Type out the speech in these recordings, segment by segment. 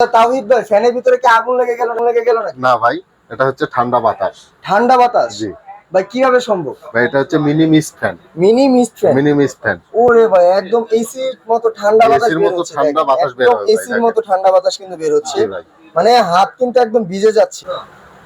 তাওহিদ ভাই ফ্যানের ভিতরে কি আগুন লেগে গেল লেগে গেল না ভাই এটা হচ্ছে ঠান্ডা বাতাস। ঠান্ডা বাতাস? জি। ভাই কীভাবে সম্ভব? ভাই এটা হচ্ছে mini mist fan mini mist fan mini mist fan ওরে ভাই একদম এসির মতো ঠান্ডা বাতাস এসির মতো ঠান্ডা বাতাস বের হচ্ছে এসির মতো ঠান্ডা বাতাস কিন্তু বের হচ্ছে। মানে হাত কিন্তু একদম ভিজে যাচ্ছে।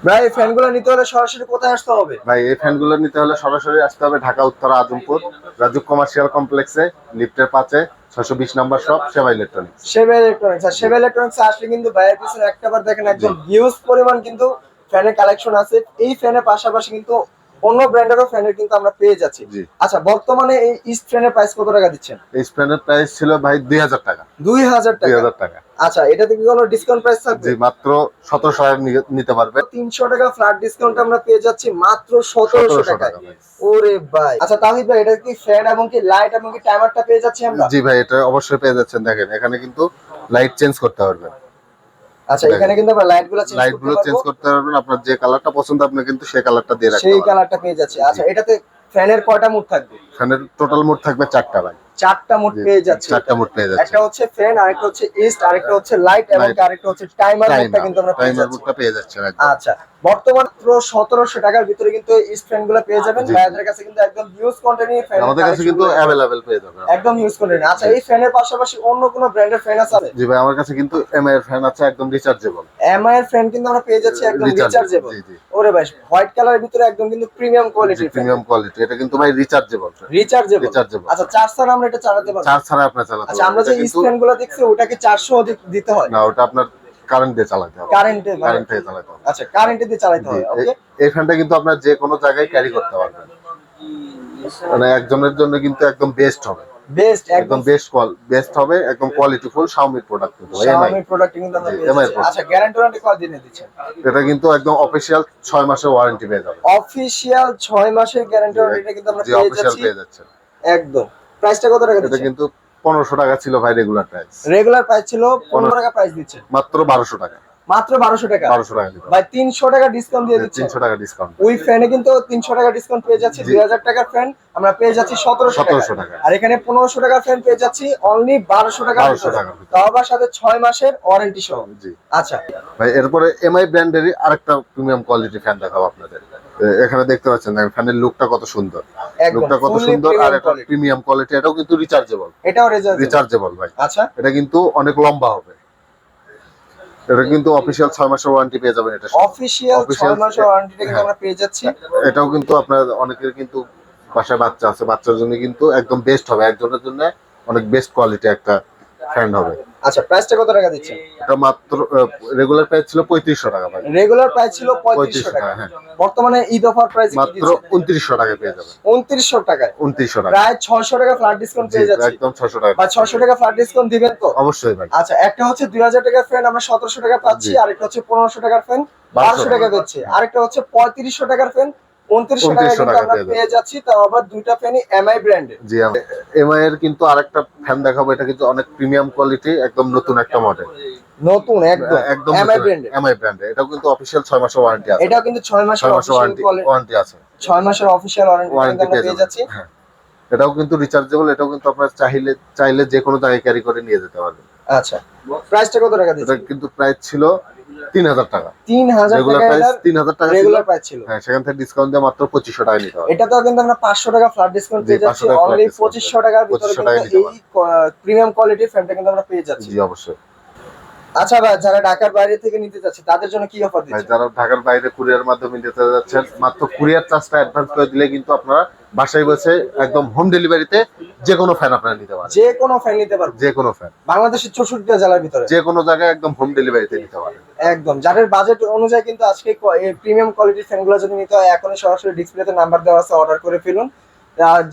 ভাই এই ফ্যানগুলো নিতে হলে সরাসরি কোথায় আসতে হবে? ভাই এই ফ্যানগুলো নিতে হলে সরাসরি আসতে হবে ঢাকা উত্তরা আজমপুর রাজু কমার্শিয়াল কমপ্লেক্সে লিফটের পাঁচে ছয়শো বিশ নাম্বার শপ সেবা ইলেকট্রনিক্স সেভে ইলেকট্রনিক্স আর সেভে ইলেকট্রনিক্স আসলে কিন্তু ভাইয়ের পিছনে একটা বার দেখেন একদম হিউজ পরিমাণ কিন্তু ফ্যানের কালেকশন আছে। এই ফ্যানের পাশাপাশি কিন্তু অন্য ব্র্যান্ডেরও ফ্যানের কিন্তু আমরা পেয়ে যাচ্ছি। আচ্ছা বর্তমানে এই ইস্ট ফ্যানের প্রাইস কত টাকা দিচ্ছেন? এই ফ্যানের প্রাইস ছিল ভাই দুই হাজার টাকা। দুই হাজার দুই হাজার টাকা। আচ্ছা এটাতে কি কোনো ডিসকাউন্ট প্রাইস থাকবে? জি মাত্র সতেরোশো টাকা নিয়ে- নিতে পারবে। তিনশো টাকা ফ্ল্যাট ডিসকাউন্ট আমরা পেয়ে যাচ্ছি মাত্র সতেরোশো সতেরোশো টাকায়। টাকা ওরে ভাই। আচ্ছা তাহিদ ভাই এটা কি ফ্যান এবং কি লাইট এবং কি টাইমারটা পেয়ে যাচ্ছি আমরা? জি ভাই এটা অবশ্যই পেয়ে যাচ্ছেন দেখেন এখানে কিন্তু লাইট চেঞ্জ করতে পারবেন। আচ্ছা এখানে কিন্তু আমরা লাইটগুলো চেঞ্জ লাইটগুলো চেঞ্জ করতে পারবেন আপনার যে কালারটা পছন্দ আপনি কিন্তু সেই কালারটা দিয়ে। রাখতে সেই কালারটা পেয়ে যাচ্ছি। আচ্ছা এটাতে ফ্যানের কয়টা মুড থাকবে? ফ্যানের টোটাল মোড থাকবে চারটা ভাই। চারটা মুড পেয়ে যাচ্ছে। চারটা মোড পেয়ে যাচ্ছে। একটা হচ্ছে ফ্যান আরেকটা হচ্ছে ইস্ট আরেকটা হচ্ছে লাইট এবং আরেকটা হচ্ছে টাইমার মুডটা কিন্তু আমরা পেয়ে যাচ্ছি। পেয়ে একদম। আচ্ছা বর্তমান মাত্র সতেরোশো টাকার ভিতরে কিন্তু ইস্ট ফ্যানগুলো পেয়ে যাবেন। ভাইয়াদের কাছে কিন্তু একদম ইউজ ফ্যান আমাদের কাছে কিন্তু পেয়ে যাবেন। একদম ইউজ আচ্ছা এই ফ্যানের পাশাপাশি অন্য কোনো ব্র্যান্ডের ফ্যান আছে? জি ভাই আমার কাছে কিন্তু এমআই এর ফ্যান আছে একদম রিচার্জেবল এমআই এর ফ্যান কিন্তু আমরা পেয়ে যাচ্ছি একদম রিচার্জেবল ওরে ভাই হোয়াইট কালারের ভিতরে একদম কিন্তু প্রিমিয়াম কোয়ালিটির ফ্যান প্রিমিয়াম কোয়ালিটি এটা কিন্তু ভাই রিচার্জেবল রিচার্জেবল রিচার্জেবল আচ্ছা চার্জ ছাড়া আমরা এটা চালাতে পারব। চার্জ ছাড়া আপনি চালাতে আচ্ছা আমরা যে গুলো দেখছি ওটাকে চারশো দিতে হয়। না ওটা আপনার কারেন্ট দিয়ে চালাতে হবে। কারেন্টে কারেন্ট চালাতে হবে। আচ্ছা কারেন্টে দিয়ে চালাতে হয় ওকে কিন্তু আপনার যে কোনো জায়গায় ক্যারি করতে পারবেন। মানে একজনের জন্য কিন্তু একদম বেস্ট হবে। বেস্ট একদম বেস্ট কোয়াল বেস্ট হবে একদম কোয়ালিটি ফুল শাওমির প্রোডাক্ট কিন্তু প্রোডাক্ট কিন্তু আমরা। আচ্ছা গ্যারান্টি ওয়ারেন্টি কত দিনে দিচ্ছেন? এটা কিন্তু একদম অফিসিয়াল ছয় মাসের ওয়ারেন্টি পেয়ে যাবে অফিশিয়াল 6 মাসের গ্যারান্টি ওয়ারেন্টি কিন্তু আমরা পেয়ে যাচ্ছি। একদম। প্রাইসটা কত টাকা এটা কিন্তু পনেরোশো টাকা ছিল ভাই রেগুলার প্রাইস রেগুলার প্রাইস ছিল 15 টাকা প্রাইস দিচ্ছে। মাত্র বারোশো টাকা। মাত্র 1200 টাকা? বারোশো টাকা ভাই 300 টাকা ডিসকাউন্ট দিয়ে দিচ্ছে। তিনশো টাকা ডিসকাউন্ট ওই ফ্যানে কিন্তু 300 টাকা ডিসকাউন্ট পেয়ে যাচ্ছি। জি। 2000 টাকার ফ্যান আমরা পেয়ে যাচ্ছি 1700 টাকা। 1700 টাকা। আর এখানে 1500 টাকার ফ্যান পেয়ে যাচ্ছি অনলি 1200 টাকা 1200 টাকা। তাও আবার সাথে 6 মাসের ওয়ারেন্টি সহ। জি। আচ্ছা। ভাই এরপরে এমআই ব্র্যান্ডেরই আরেকটা প্রিমিয়াম কোয়ালিটি ফ্যান দেখাবো আপনাদের। এখানে দেখতে পাচ্ছেন ফ্যানের লুকটা কত সুন্দর। লুকটা কত সুন্দর আর এটা প্রিমিয়াম কোয়ালিটি এটাও কিন্তু রিচার্জেবল এটাও রিচার্জেবল ভাই। আচ্ছা। এটা কিন্তু অনেক লম্বা হবে। এটা কিন্তু অফিসিয়াল ছয় মাসের ওয়ারেন্টি পেয়ে যাবেন এটা। অফিশিয়াল Official- 6 মাসের ওয়ারেন্টিটা কিন্তু হ্যাঁ। আমরা পেয়ে যাচ্ছি। এটাও কিন্তু আপনার অনেকের কিন্তু বাসায় বাচ্চা আছে। বাচ্চার জন্য কিন্তু একদম বেস্ট হবে। একজনের জন্য অনেক বেস্ট কোয়ালিটি একটা ফ্যান হবে। আচ্ছা প্রাইসটা কত টাকা দিচ্ছেন? এটা মাত্র রেগুলার প্রাইস ছিল পঁয়ত্রিশশো টাকা ভাই। রেগুলার প্রাইস ছিল 3500 পঁয়ত্রিশশো টাকা। টাকা হ্যাঁ। বর্তমানে ঈদ অফার প্রাইস মাত্র দিচ্ছেন? উনত্রিশশো টাকা পেয়ে যাবেন। 2900 টাকায়? উনত্রিশশো টাকা প্রায় 600 টাকা ফ্ল্যাট ডিসকাউন্ট পেয়ে যাচ্ছি। একদম ছশো টাকা বা 600 টাকা ফ্ল্যাট ডিসকাউন্ট দিবেন তো? অবশ্যই ভাই। আচ্ছা একটা হচ্ছে 2000 টাকার ফ্যান আমরা 1700 টাকা পাচ্ছি জি। আর একটা হচ্ছে 1500 টাকার ফ্যান 1200 টাকা পাচ্ছি আরেকটা হচ্ছে 3500 টাকার ফ্যান 2900 টাকা 2900 কিন্তু টাকা আমরা পেয়ে যাচ্ছি তাও আবার দুইটা ফ্যানই এমআই ব্র্যান্ডের জি এমআই এর কিন্তু আরেকটা ফ্যান দেখাবো এটা কিন্তু অনেক প্রিমিয়াম কোয়ালিটি একদম নতুন একটা মডেল নতুন একদম। একদম এমআই ব্র্যান্ডের এমআই ব্র্যান্ডের এটাও কিন্তু অফিসিয়াল ছয় মাসের ওয়ারেন্টি আছে। এটাও কিন্তু 6 মাসের অফিশিয়াল ওয়ারেন্টি ওয়ারেন্টি আছে। 6 মাসের অফিশিয়াল ওয়ারেন্টি পেয়ে যাচ্ছি। হ্যাঁ। এটাও কিন্তু রিচার্জেবল এটাও কিন্তু আপনার চাইলে চাইলে যে কোনো জায়গায় ক্যারি করে নিয়ে যেতে পারবেন। আচ্ছা। প্রাইসটা কত টাকা এটা কিন্তু প্রাইস ছিল তিন হাজার টাকা 3000 রেগুলার প্রাইস তিন হাজার টাকা রেগুলার প্রাইস ছিল। হ্যাঁ সেখান থেকে ডিসকাউন্ট দিয়ে মাত্র পঁচিশশো টাকা নিতে হবে। এটাতেও কিন্তু আমরা 500 টাকা ফ্ল্যাট ডিসকাউন্ট জি, পেয়ে যাচ্ছি। 500 টাকা flat অনলি discount 2500 টাকার ভিতরে কিন্তু এই প্রিমিয়াম কোয়ালিটির কিন্তু আমরা পেয়ে যাচ্ছি। জি অবশ্যই। আচ্ছা ভাই যারা ঢাকার বাইরে থেকে নিতে যাচ্ছে তাদের জন্য কি অফার ভাই দিচ্ছেন? যারা ঢাকার বাইরে কুরিয়ার মাধ্যমে নিতে যাচ্ছেন মাত্র কুরিয়ার চার্জটা অ্যাডভান্স করে দিলে কিন্তু আপনারা বাসায় বসে একদম হোম ডেলিভারিতে যে কোনো ফ্যান আপনারা নিতে পারেন। যে কোনো ফ্যান নিতে পারবেন। যে কোনো ফ্যান বাংলাদেশের চৌষট্টি জেলার ভিতরে। যে কোনো জায়গায় একদম হোম ডেলিভারিতে নিতে পারেন। একদম। যাদের বাজেট অনুযায়ী কিন্তু আজকে প্রিমিয়াম কোয়ালিটির ফ্যানগুলো যদি নিতে হয় এখনই সরাসরি ডিসপ্লেতে নাম্বার দেওয়া আছে অর্ডার করে ফেলুন।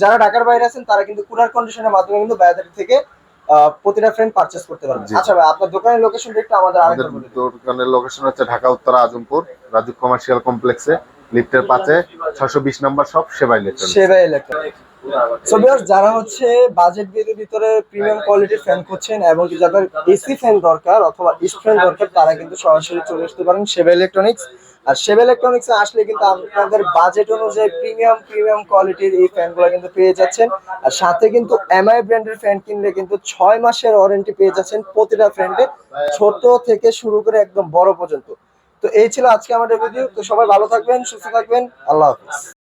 যারা ঢাকার বাইরে আছেন তারা কিন্তু কুরার কন্ডিশনের মাধ্যমে কিন্তু বাজার থেকে প্রতিটা ফ্রেন্ড পারচেস করতে পারবেন। আচ্ছা ভাই আপনার দোকানের লোকেশনটা একটু আমাদের আরেকবার বলে দোকানের লোকেশন হচ্ছে ঢাকা উত্তরা আজমপুর রাজু কমার্শিয়াল কমপ্লেক্সে লিফটের পাশে ছশো বিশ number shop Seba electronics Seba electronic so viewers যারা হচ্ছে বাজেট বিয়ের ভিতরে প্রিমিয়াম কোয়ালিটির ফ্যান খুঁজছেন এবং যাদের এসি ফ্যান দরকার অথবা ইস্ট ফ্যান দরকার, তারা কিন্তু সরাসরি চলে আসতে পারেন সেবা ইলেকট্রনিক্স আর সেভ ইলেকট্রনিক্স আসলে কিন্তু আপনাদের বাজেট অনুযায়ী প্রিমিয়াম প্রিমিয়াম কোয়ালিটির এই ফ্যানগুলো কিন্তু পেয়ে যাচ্ছেন। আর সাথে কিন্তু এমআই ব্র্যান্ডের ফ্যান কিনলে কিন্তু ছয় মাসের ওয়ারেন্টি পেয়ে যাচ্ছেন প্রতিটা ফ্যান্ডে ছোট থেকে শুরু করে একদম বড় পর্যন্ত। তো এই ছিল আজকে আমাদের ভিডিও তো সবাই ভালো থাকবেন সুস্থ থাকবেন। আল্লাহ হাফিজ।